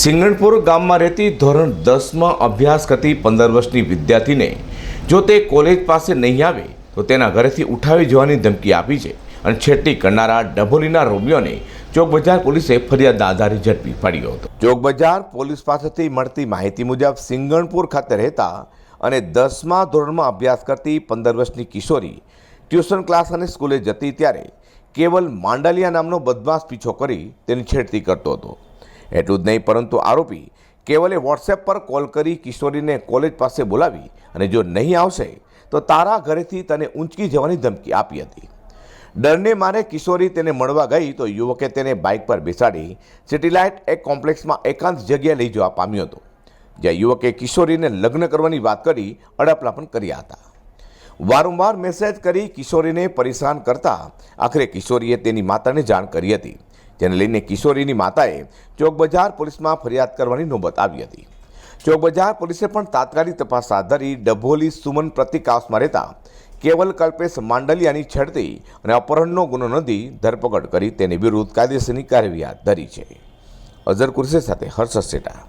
સિંગણપુર ગામમાં રહેતી ધોરણ દસમાં અભ્યાસ કરતી પંદર વર્ષની વિદ્યાર્થીને જો તે કોલેજ પાસે નહીં આવે, તો તેના ઘરેથી ઉઠાવી જવાની ધમકી આપી છે અને છેડતી કરનારા ડભોલીના રોમિયોને ચોકબજાર પોલીસે ફરિયાદના આધારે ઝડપી પાડ્યો હતો. ચોકબજાર પોલીસ પાસેથી મળતી માહિતી મુજબ સિંગણપુર ખાતે રહેતા અને દસમા ધોરણમાં અભ્યાસ કરતી પંદર વર્ષની કિશોરી ટ્યુશન ક્લાસ અને સ્કૂલે જતી ત્યારે કેવલ માંડલિયા નામનો બદમાશ પીછો કરી તેની છેડતી કરતો હતો. એટલું જ નહીં, પરંતુ આરોપી કેવલે વોટ્સએપ પર કોલ કરી કિશોરીને કોલેજ પાસે બોલાવી અને જો નહીં આવશે, તો તારા ઘરેથી તને ઊંચકી જવાની ધમકી આપી હતી. ડરને મારે કિશોરી તેને મળવા ગઈ, તો યુવકે તેને બાઇક પર બેસાડી સિટીલાઇટ એક કોમ્પ્લેક્સમાં એકાંત જગ્યાએ લઈ જવા પામ્યો હતો, જ્યાં યુવકે કિશોરીને લગ્ન કરવાની વાત કરી અડપલા પણ કર્યા હતા. વારંવાર મેસેજ કરી કિશોરીને પરેશાન કરતા આખરે કિશોરીએ તેની માતાને જાણ કરી હતી. જેને લઈને કિશોરીની માતાએ ચોક બજાર પોલીસમાં ફરિયાદ કરવાની નોબત આવી હતી. ચોક બજાર પોલીસે પણ તાત્કાલિક તપાસ હાથ ધરી ડભોલી સુમન પ્રતિક હાઉસમાં રહેતા કેવલ કલ્પેશ માંડલિયાની છેડતી અને અપહરણનો ગુનો નોંધી ધરપકડ કરી તેની વિરુદ્ધ કાયદેસરની કાર્યવાહી હાથ ધરી છે. અઝર કુરશી સાથે હર્ષદ સેટા.